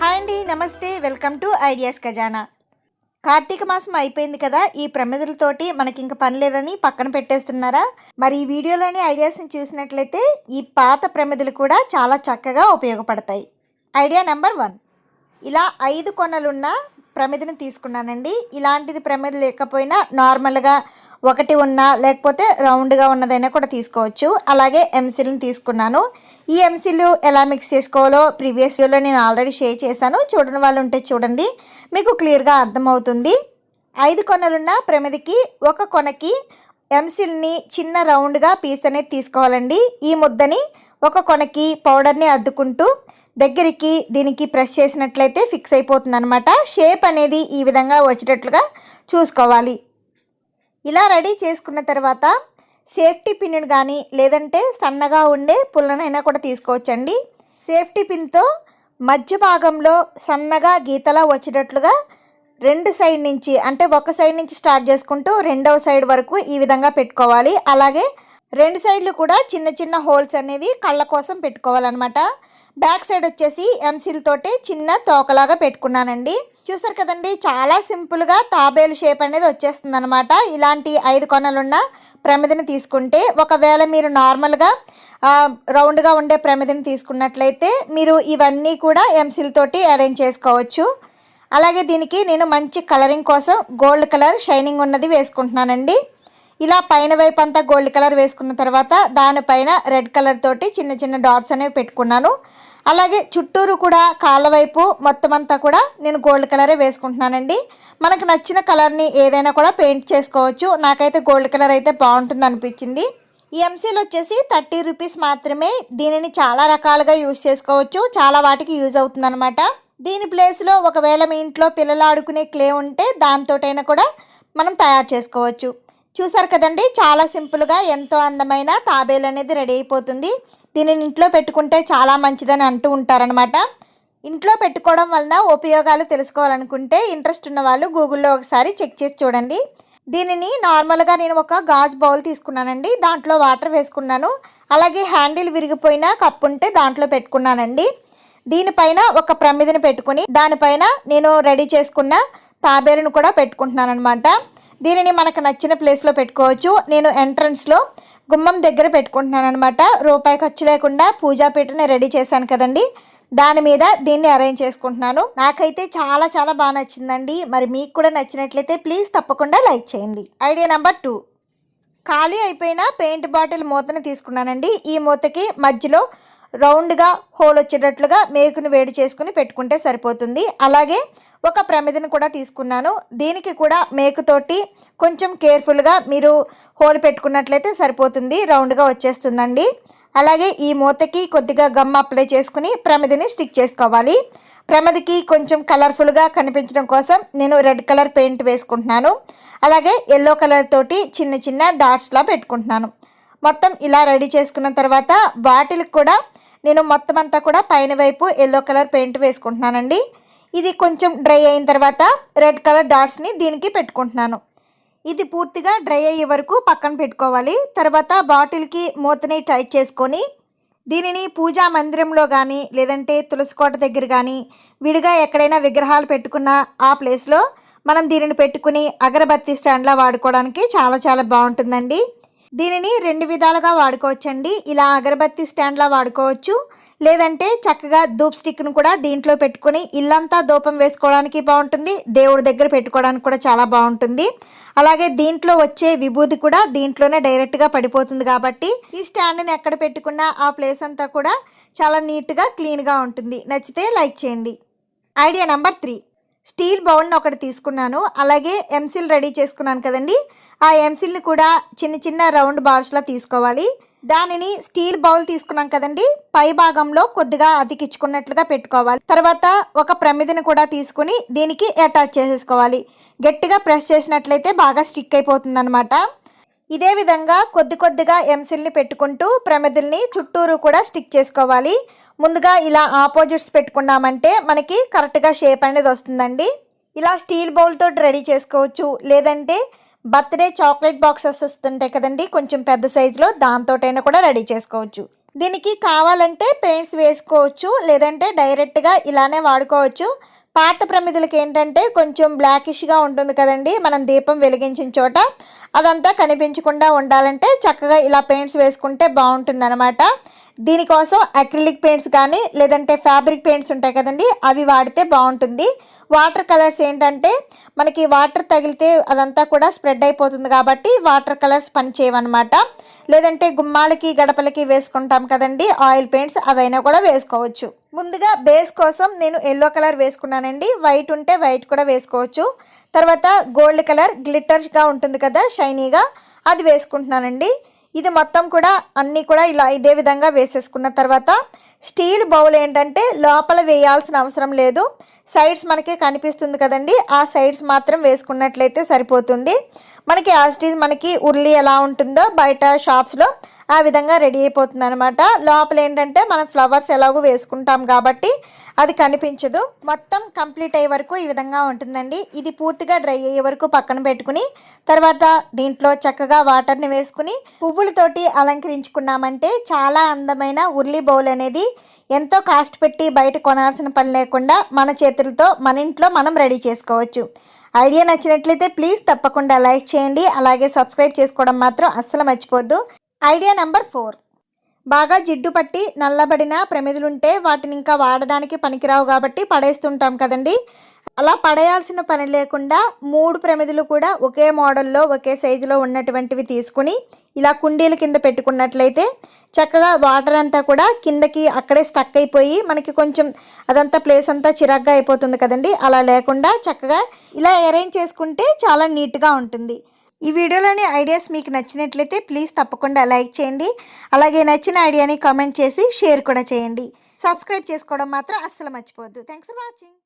Hi అండి నమస్తే welcome to ideas ఖజానా. కార్తీక మాసం అయిపోయింది కదా ఈ ప్రమిదలతోటి మనకి ఇంక పని లేదని పక్కన పెట్టేస్తున్నారా? మరి ఈ వీడియోలోని ఐడియాస్ని చూసినట్లయితే ఈ పాత ప్రమిదలు కూడా చాలా చక్కగా ఉపయోగపడతాయి. Idea number one. ఇలా ఐదు కొనలున్న ప్రమిదని తీసుకున్నానండి. ఇలాంటిది ప్రమిద లేకపోయినా నార్మల్గా ఒకటి ఉన్నా లేకపోతే రౌండ్గా ఉన్నదైనా కూడా తీసుకోవచ్చు. అలాగే ఎంసిల్ని తీసుకున్నాను. ఈ ఎంసిల్ ఎలా మిక్స్ చేసుకోవాలో ప్రీవియస్ వీడియోలో నేను ఆల్రెడీ షేర్ చేశాను. చూడని వాళ్ళు ఉంటే చూడండి. మీకు క్లియర్గా అర్థమవుతుంది. ఐదు కొనలున్న ప్రమిదికి ఒక కొనకి ఎంసిల్ని చిన్న రౌండ్గా పీస్ అనేది తీసుకోవాలండి. ఈ ముద్దని ఒక కొనకి పౌడర్ని అద్దుకుంటూ దగ్గరికి దీనికి ప్రెస్ చేసినట్లయితే ఫిక్స్ అయిపోతుంది అనమాట షేప్ అనేది ఈ విధంగా వచ్చేటట్లుగా చూసుకోవాలి. ఇలా రెడీ చేసుకున్న తర్వాత సేఫ్టీ పిన్ కానీ లేదంటే సన్నగా ఉండే పుల్లనైనా కూడా తీసుకోవచ్చండి. సేఫ్టీ పిన్తో మధ్య భాగంలో సన్నగా గీతలా వచ్చేటట్లుగా రెండు సైడ్ నుంచి అంటే ఒక సైడ్ నుంచి స్టార్ట్ చేసుకుంటూ రెండవ సైడ్ వరకు ఈ విధంగా పెట్టుకోవాలి. అలాగే రెండు సైడ్లు కూడా చిన్న చిన్న హోల్స్ అనేవి కళ్ళ కోసం పెట్టుకోవాలన్నమాట. బ్యాక్ సైడ్ వచ్చేసి ఎంసిల్ చిన్న తోకలాగా పెట్టుకున్నానండి. చూసారు కదండి చాలా సింపుల్గా తాబేలు షేప్ అనేది వచ్చేస్తుంది అనమాట ఇలాంటి ఐదు కొనలున్న ప్రమిదిని తీసుకుంటే ఒకవేళ మీరు నార్మల్గా రౌండ్గా ఉండే ప్రమిదిని తీసుకున్నట్లయితే మీరు ఇవన్నీ కూడా ఎంసిల్ తోటి అరేంజ్ చేసుకోవచ్చు. అలాగే దీనికి నేను మంచి కలరింగ్ కోసం గోల్డ్ కలర్ షైనింగ్ ఉన్నది వేసుకుంటున్నానండి. ఇలా పైన వైపు అంతా గోల్డ్ కలర్ వేసుకున్న తర్వాత దానిపైన రెడ్ కలర్ తోటి చిన్న చిన్న డాట్స్ అనేవి పెట్టుకున్నాను. అలాగే చుట్టూరు కూడా కాళ్ళ వైపు మొత్తం అంతా కూడా నేను గోల్డ్ కలరే వేసుకుంటున్నానండి. మనకు నచ్చిన కలర్ని ఏదైనా కూడా పెయింట్ చేసుకోవచ్చు. నాకైతే గోల్డ్ కలర్ అయితే బాగుంటుంది అనిపించింది. ఈ ఎంసీలు వచ్చేసి థర్టీ రూపీస్ మాత్రమే. దీనిని చాలా రకాలుగా యూజ్ చేసుకోవచ్చు. చాలా వాటికి యూజ్ అవుతుందన్నమాట. దీని ప్లేస్లో ఒకవేళ మీ ఇంట్లో పిల్లలు ఆడుకునే క్లే ఉంటే దాంతోటైనా కూడా మనం తయారు చేసుకోవచ్చు. చూసారు కదండి చాలా సింపుల్గా ఎంతో అందమైన తాబేలు అనేది రెడీ అయిపోతుంది. దీనిని ఇంట్లో పెట్టుకుంటే చాలా మంచిదని అంటూ ఉంటారనమాట ఇంట్లో పెట్టుకోవడం వలన ఉపయోగాలు తెలుసుకోవాలనుకుంటే ఇంట్రెస్ట్ ఉన్న వాళ్ళు గూగుల్లో ఒకసారి చెక్ చేసి చూడండి. దీనిని నార్మల్గా నేను ఒక గాజు బౌల్ తీసుకున్నానండి. దాంట్లో వాటర్ వేసుకున్నాను. అలాగే హ్యాండిల్ విరిగిపోయిన కప్పు ఉంటే దాంట్లో పెట్టుకున్నానండి. దీనిపైన ఒక ప్రమిదని పెట్టుకుని దానిపైన నేను రెడీ చేసుకున్న తాబేలను కూడా పెట్టుకుంటున్నాను అనమాట దీనిని మనకు నచ్చిన ప్లేస్లో పెట్టుకోవచ్చు. నేను ఎంట్రన్స్లో గుమ్మం దగ్గర పెట్టుకుంటున్నాను అనమాట రూపాయి ఖర్చు లేకుండా పూజాపీఠని రెడీ చేశాను కదండి. దాని మీద దీన్ని అరేంజ్ చేసుకుంటున్నాను. నాకైతే చాలా చాలా బాగా నచ్చిందండి. మరి మీకు కూడా నచ్చినట్లయితే ప్లీజ్ తప్పకుండా లైక్ చేయండి. ఐడియా నెంబర్ టూ ఖాళీ అయిపోయిన పెయింట్ బాటిల్ మూతని తీసుకున్నానండి. ఈ మూతకి మధ్యలో రౌండ్గా హోల్ వచ్చేటట్లుగా మేకుని వేడి చేసుకుని పెట్టుకుంటే సరిపోతుంది. అలాగే ఒక ప్రమిదిని కూడా తీసుకున్నాను. దీనికి కూడా మేకుతోటి కొంచెం కేర్ఫుల్గా మీరు హోల్ పెట్టుకున్నట్లయితే సరిపోతుంది. రౌండ్గా వచ్చేస్తుందండి. అలాగే ఈ మూతకి కొద్దిగా గమ్ అప్లై చేసుకుని ప్రమిదిని స్టిక్ చేసుకోవాలి. ప్రమిదికి కొంచెం కలర్ఫుల్గా కనిపించడం కోసం నేను రెడ్ కలర్ పెయింట్ వేసుకుంటున్నాను. అలాగే ఎల్లో కలర్ తోటి చిన్న చిన్న డాట్స్లా పెట్టుకుంటున్నాను. మొత్తం ఇలా రెడీ చేసుకున్న తర్వాత బాటిల్కి కూడా నేను మొత్తం అంతా కూడా పైన వైపు ఎల్లో కలర్ పెయింట్ వేసుకుంటున్నానండి. ఇది కొంచెం డ్రై అయిన తర్వాత రెడ్ కలర్ డాట్స్ని దీనికి పెట్టుకుంటున్నాను. ఇది పూర్తిగా డ్రై అయ్యే వరకు పక్కన పెట్టుకోవాలి. తర్వాత బాటిల్కి మూతని టైట్ చేసుకొని దీనిని పూజా మందిరంలో కానీ లేదంటే తులసికోట దగ్గర కానీ విడిగా ఎక్కడైనా విగ్రహాలు పెట్టుకున్న ఆ ప్లేస్లో మనం దీనిని పెట్టుకుని అగరబత్తి స్టాండ్లా వాడుకోవడానికి చాలా చాలా బాగుంటుందండి. దీనిని రెండు విధాలుగా వాడుకోవచ్చండి. ఇలా అగరబత్తి స్టాండ్లా వాడుకోవచ్చు. లేదంటే చక్కగా ధూప్ స్టిక్ను కూడా దీంట్లో పెట్టుకుని ఇల్లంతా ధూపం వేసుకోవడానికి బాగుంటుంది దేవుడి దగ్గర పెట్టుకోవడానికి కూడా చాలా బాగుంటుంది అలాగే దీంట్లో వచ్చే విభూతి కూడా దీంట్లోనే డైరెక్ట్గా పడిపోతుంది కాబట్టి ఈ స్టాండ్ని ఎక్కడ పెట్టుకున్నా ఆ ప్లేస్ అంతా కూడా చాలా నీట్గా క్లీన్గా ఉంటుంది. నచ్చితే లైక్ చేయండి. Idea number three. స్టీల్ బౌల్ని ఒకటి తీసుకున్నాను. అలాగే ఎంసిల్ రెడీ చేసుకున్నాను కదండి. ఆ ఎంసిల్ని కూడా చిన్న చిన్న రౌండ్ బాల్స్లా తీసుకోవాలి. దానిని స్టీల్ బౌల్ తీసుకున్నాం కదండి. పై భాగంలో కొద్దిగా అతికించుకున్నట్లుగా పెట్టుకోవాలి. తర్వాత ఒక ప్రమిదిని కూడా తీసుకుని దీనికి అటాచ్ చేసేసుకోవాలి. గట్టిగా ప్రెస్ చేసినట్లయితే బాగా స్టిక్ అయిపోతుంది అనమాట ఇదే విధంగా కొద్ది కొద్దిగా ఎంసిల్ని పెట్టుకుంటూ ప్రమిదిల్ని చుట్టూరు కూడా స్టిక్ చేసుకోవాలి. ముందుగా ఇలా ఆపోజిట్స్ పెట్టుకున్నామంటే మనకి కరెక్ట్గా షేప్ అనేది వస్తుందండి. ఇలా స్టీల్ బౌల్తో రెడీ చేసుకోవచ్చు. లేదంటే బర్త్డే చాక్లెట్ బాక్సెస్ వస్తుంటాయి కదండి కొంచెం పెద్ద సైజులో దాంతోటైనా కూడా రెడీ చేసుకోవచ్చు. దీనికి కావాలంటే పెయింట్స్ వేసుకోవచ్చు లేదంటే డైరెక్ట్గా ఇలానే వాడుకోవచ్చు. పాత ప్రమిదలకి ఏంటంటే కొంచెం బ్లాకిష్గా ఉంటుంది కదండి మనం దీపం వెలిగించిన చోట. అదంతా కనిపించకుండా ఉండాలంటే చక్కగా ఇలా పెయింట్స్ వేసుకుంటే బాగుంటుంది అనమాట దీనికోసం అక్రిలిక్ పెయింట్స్ కానీ లేదంటే ఫ్యాబ్రిక్ పెయింట్స్ ఉంటాయి కదండి అవి వాడితే బాగుంటుంది. వాటర్ కలర్స్ ఏంటంటే మనకి వాటర్ తగిలితే అదంతా కూడా స్ప్రెడ్ అయిపోతుంది కాబట్టి వాటర్ కలర్స్ పనిచేయవన్నమాట లేదంటే గుమ్మాలకి గడపలకి వేసుకుంటాం కదండి ఆయిల్ పెయింట్స్ అవైనా కూడా వేసుకోవచ్చు. ముందుగా బేస్ కోసం నేను ఎల్లో కలర్ వేసుకున్నానండి. వైట్ ఉంటే వైట్ కూడా వేసుకోవచ్చు. తర్వాత గోల్డ్ కలర్ గ్లిట్టర్గా ఉంటుంది కదా షైనీగా అది వేసుకుంటున్నానండి. ఇది మొత్తం కూడా అన్నీ కూడా ఇలా ఇదే విధంగా వేసేసుకున్న తర్వాత స్టీల్ బౌల్ ఏంటంటే లోపల వేయాల్సిన అవసరం లేదు. సైడ్స్ మనకి కనిపిస్తుంది కదండి. ఆ సైడ్స్ మాత్రం వేసుకున్నట్లయితే సరిపోతుంది. మనకి యాజ్టీజ్ మనకి ఉర్లి ఎలా ఉంటుందో బయట షాప్స్లో ఆ విధంగా రెడీ అయిపోతుంది అనమాట లోపల ఏంటంటే మనం ఫ్లవర్స్ ఎలాగో వేసుకుంటాం కాబట్టి అది కనిపించదు. మొత్తం కంప్లీట్ అయ్యే వరకు ఈ విధంగా ఉంటుందండి. ఇది పూర్తిగా డ్రై అయ్యే వరకు పక్కన పెట్టుకుని తర్వాత దీంట్లో చక్కగా వాటర్ని వేసుకుని పువ్వులతోటి అలంకరించుకున్నామంటే చాలా అందమైన ఉర్లి బౌల్ అనేది ఎంతో కాస్ట్ పెట్టి బయట కొనాల్సిన పని లేకుండా మన చేతులతో మన ఇంట్లో మనం రెడీ చేసుకోవచ్చు. ఐడియా నచ్చినట్లయితే ప్లీజ్ తప్పకుండా లైక్ చేయండి. అలాగే సబ్స్క్రైబ్ చేసుకోవడం మాత్రం అస్సలు మర్చిపోద్దు ఐడియా నెంబర్ ఫోర్. బాగా జిడ్డు పట్టి నల్లబడిన ప్రమిదులుంటే వాటిని ఇంకా వాడడానికి పనికిరావు కాబట్టి పడేస్తుంటాం కదండి. అలా పడేయాల్సిన పని లేకుండా మూడు ప్రమిదలు కూడా ఒకే మోడల్లో ఒకే సైజులో ఉన్నటువంటివి తీసుకుని ఇలా కుండీల కింద పెట్టుకున్నట్లయితే చక్కగా వాటర్ అంతా కూడా కిందకి అక్కడే స్టక్ అయిపోయి మనకి కొంచెం అదంతా ప్లేస్ అంతా చిరాగ్గా అయిపోతుంది కదండి. అలా లేకుండా చక్కగా ఇలా అరేంజ్ చేసుకుంటే చాలా నీట్గా ఉంటుంది. ఈ వీడియోలోని ఐడియాస్ మీకు నచ్చినట్లయితే ప్లీజ్ తప్పకుండా లైక్ చేయండి. అలాగే నచ్చిన ఐడియాని కామెంట్ చేసి షేర్ కూడా చేయండి. సబ్స్క్రైబ్ చేసుకోవడం మాత్రం అస్సలు మర్చిపోవద్దు. Thanks for watching